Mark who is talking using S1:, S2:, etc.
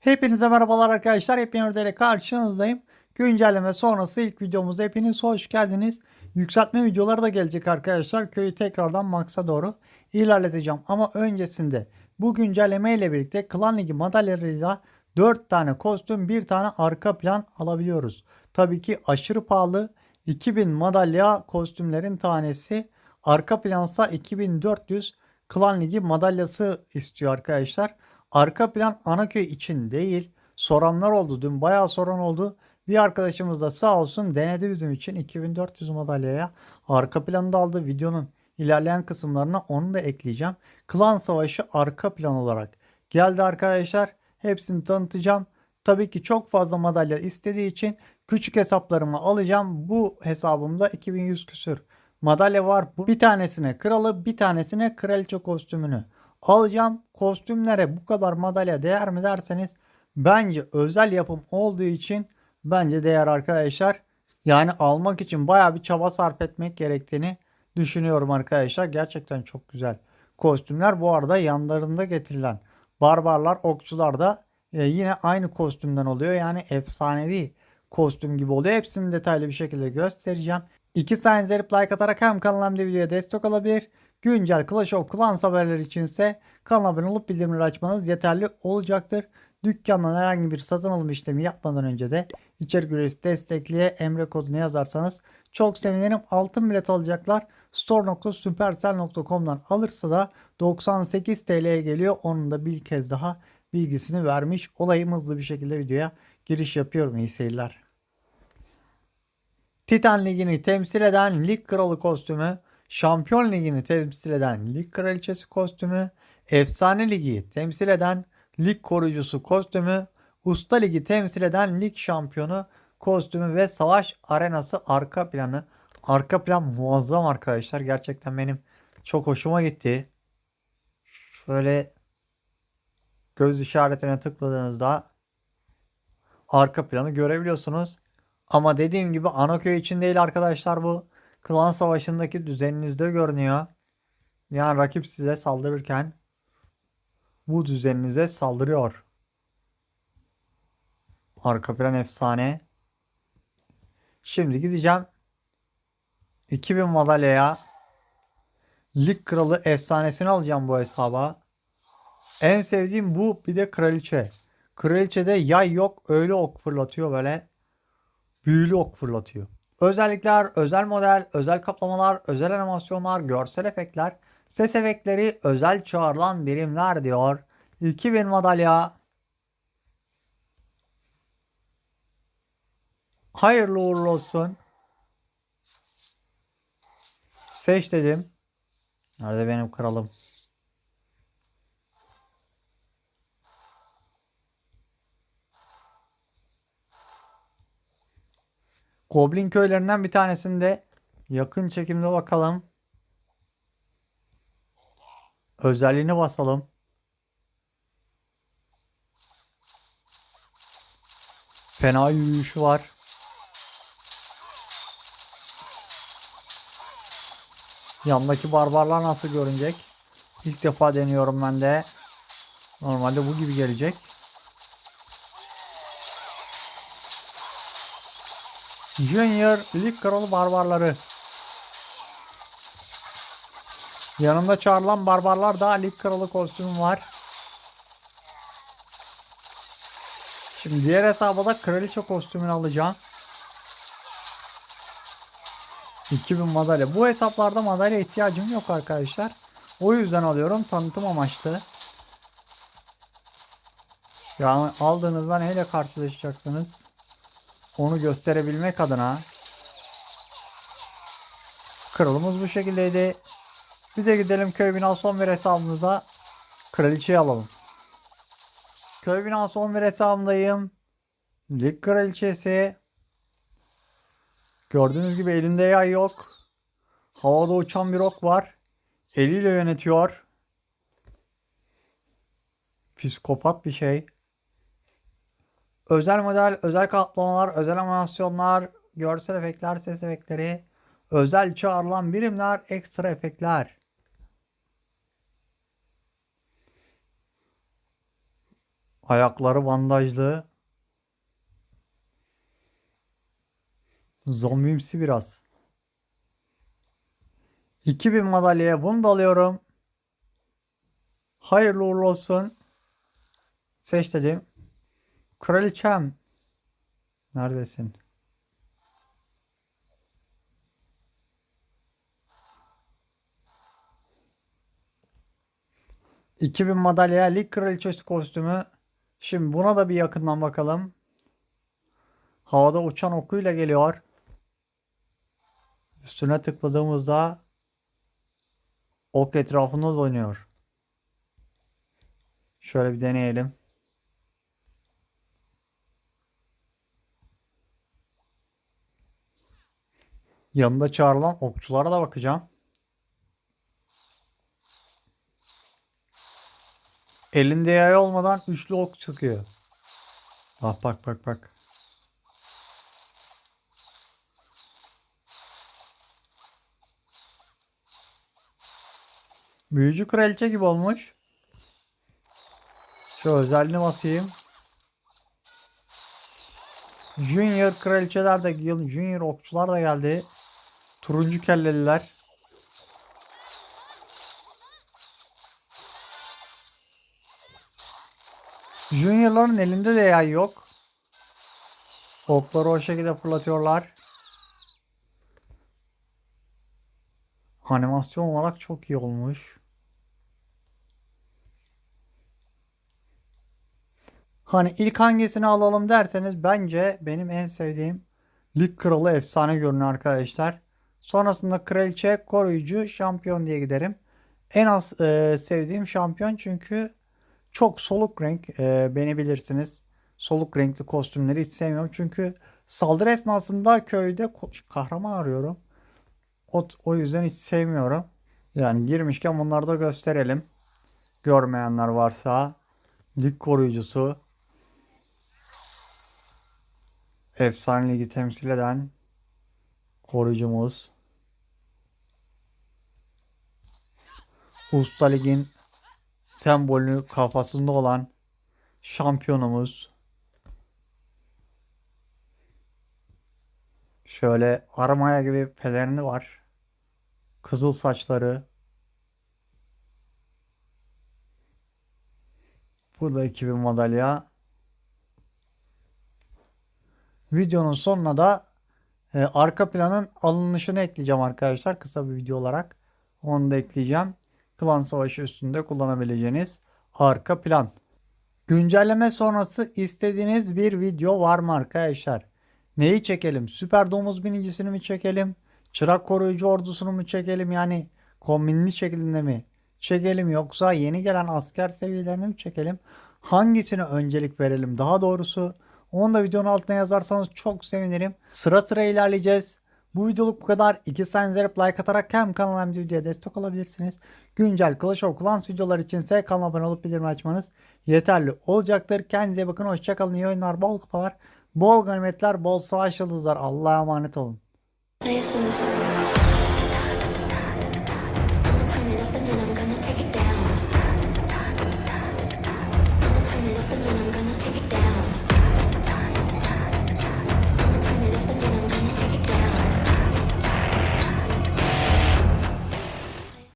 S1: Hepinize merhabalar arkadaşlar. Hepiniz ile karşınızdayım. Güncelleme sonrası ilk videomuza hepiniz hoş geldiniz. Yükseltme videoları da gelecek arkadaşlar. Köyü tekrardan maksa doğru ilerleteceğim. Ama öncesinde bu güncelleme ile birlikte Klan Ligi madalyalarıyla 4 tane kostüm, 1 tane arka plan alabiliyoruz. Tabii ki aşırı pahalı 2000 madalya kostümlerin tanesi. Arka plansa 2400 Klan Ligi madalyası istiyor arkadaşlar. Arka plan Anaköy için değil. Soranlar oldu. Dün bayağı soran oldu. Bir arkadaşımız da sağ olsun denedi bizim için 2400 madalyaya. Arka planı da aldı. Videonun ilerleyen kısımlarına onu da ekleyeceğim. Klan Savaşı arka plan olarak geldi arkadaşlar. Hepsini tanıtacağım. Tabii ki çok fazla madalya istediği için küçük hesaplarımı alacağım. Bu hesabımda 2100 küsür madalya var. Bu- Bir tanesine kralı, bir tanesine kraliçe kostümünü alacağım. Kostümlere bu kadar madalya değer mi derseniz bence özel yapım olduğu için bence değer arkadaşlar. Yani almak için baya bir çaba sarf etmek gerektiğini düşünüyorum arkadaşlar. Gerçekten çok güzel kostümler. Bu arada yanlarında getirilen barbarlar, okçular da e, yine aynı kostümden oluyor. Yani efsanevi kostüm gibi oluyor. Hepsini detaylı bir şekilde göstereceğim. İki izleyip like atarak hem de videoya destek olabilir. Güncel Clash of Clans haberleri içinse kanala abone olup bildirimleri açmanız yeterli olacaktır. Dükkandan herhangi bir satın alım işlemi yapmadan önce de içerik üyesi destekliye emre kodunu yazarsanız çok sevinirim. Altın bilet alacaklar. store.supercell.com'dan alırsa da 98 TL'ye geliyor. Onun da bir kez daha bilgisini vermiş olayım. Hızlı bir şekilde videoya giriş yapıyorum. İyi seyirler. Titan Ligi'ni temsil eden Lig Kralı kostümü, Şampiyon Ligi'ni temsil eden Lig Kraliçesi kostümü, Efsane Ligi temsil eden Lig Koruyucusu kostümü, Usta Ligi temsil eden Lig Şampiyonu kostümü ve Savaş Arenası arka planı. Arka plan muazzam arkadaşlar. Gerçekten benim çok hoşuma gitti. Şöyle göz işaretine tıkladığınızda arka planı görebiliyorsunuz. Ama dediğim gibi Anaköy için değil arkadaşlar bu. Klan savaşındaki düzeninizde görünüyor. Yani rakip size saldırırken bu düzeninize saldırıyor. Arka plan efsane. Şimdi gideceğim. 2000 madalyaya Lig Kralı efsanesini alacağım bu hesaba. En sevdiğim bu bir de kraliçe. Kraliçede yay yok öyle ok fırlatıyor böyle büyülü ok fırlatıyor. Özellikler, özel model, özel kaplamalar, özel animasyonlar, görsel efektler, ses efektleri, özel çağrılan birimler diyor. 2000 madalya. Hayırlı uğurlu olsun. Seç dedim. Nerede benim kralım? Goblin köylerinden bir tanesinde yakın çekimde bakalım. Özelliğini basalım. Fena yürüyüşü var. Yandaki barbarlar nasıl görünecek? İlk defa deniyorum ben de. Normalde bu gibi gelecek. Junior Lig Kralı Barbarları. Yanında çağrılan barbarlar da Lig Kralı kostümü var. Şimdi diğer hesaba da kraliçe kostümünü alacağım. 2000 madalya. Bu hesaplarda madalya ihtiyacım yok arkadaşlar. O yüzden alıyorum tanıtım amaçlı. Yani aldığınızda neyle karşılaşacaksınız? Onu gösterebilmek adına kralımız bu şekildeydi. Bir de gidelim köy binası 11 hesabımıza kraliçeyi alalım. Köy binası 11 hesabındayım. Lig kraliçesi. Gördüğünüz gibi elinde yay yok. Havada uçan bir ok var. Eliyle yönetiyor. Psikopat bir şey. Özel model, özel kaplamalar, özel animasyonlar, görsel efektler, ses efektleri, özel çağrılan birimler, ekstra efektler. Ayakları bandajlı. Zombimsi biraz. 2000 madalyaya bunu da alıyorum. Hayırlı uğurlu olsun. Seç dedim. Kraliçem. Neredesin? ...2000 madalya lig kraliçesi kostümü. Şimdi buna da bir yakından bakalım. Havada uçan okuyla geliyor. Üstüne tıkladığımızda ok etrafında dolanıyor. Şöyle bir deneyelim. Yanında çağrılan okçulara da bakacağım. Elinde yay olmadan üçlü ok çıkıyor. Bak bak bak bak. Büyücü kraliçe gibi olmuş. Şu özelliğini basayım. Junior kraliçeler de. Junior okçular da geldi. Turuncu kelleliler. Junior'ların elinde de yay yok. Okları o şekilde fırlatıyorlar. Animasyon olarak çok iyi olmuş. Hani ilk hangisini alalım derseniz bence benim en sevdiğim Lig Kralı efsane görünüyor arkadaşlar. Sonrasında Kraliçe, Koruyucu, Şampiyon diye giderim. En az e, sevdiğim şampiyon çünkü çok soluk renk. e, beni bilirsiniz. Soluk renkli kostümleri hiç sevmiyorum. Çünkü saldırı esnasında köyde kahraman arıyorum. O, o yüzden hiç sevmiyorum. Yani girmişken bunları da gösterelim. Görmeyenler varsa. Lig koruyucusu. Efsane Ligi temsil eden koruyucumuz. Usta Lig'in sembolü kafasında olan şampiyonumuz. Şöyle armaya gibi pelerini var. Kızıl saçları. Bu da 2000 madalya. Videonun sonuna da e, arka planın alınışını ekleyeceğim arkadaşlar. Kısa bir video olarak. Onu da ekleyeceğim. Klan Savaşı üstünde kullanabileceğiniz arka plan. Güncelleme sonrası istediğiniz bir video var mı arkadaşlar? Neyi çekelim? Süper domuz binicisini mi çekelim? Çırak koruyucu ordusunu mu çekelim? Yani kombinli şeklinde mi çekelim yoksa yeni gelen asker seviyelerini mi çekelim? Hangisine öncelik verelim daha doğrusu? Onu da videonun altına yazarsanız çok sevinirim. Sıra sıra ilerleyeceğiz. Bu videoluk bu kadar. İki saniye like atarak hem kanala hem de videoya destek olabilirsiniz. Güncel Clash of Clans videolar içinse kanala abone olup bildirim açmanız yeterli olacaktır. Kendinize bakın. Hoşçakalın. İyi oyunlar, bol kupalar, bol ganimetler, bol savaş yıldızlar. Allah'a emanet olun.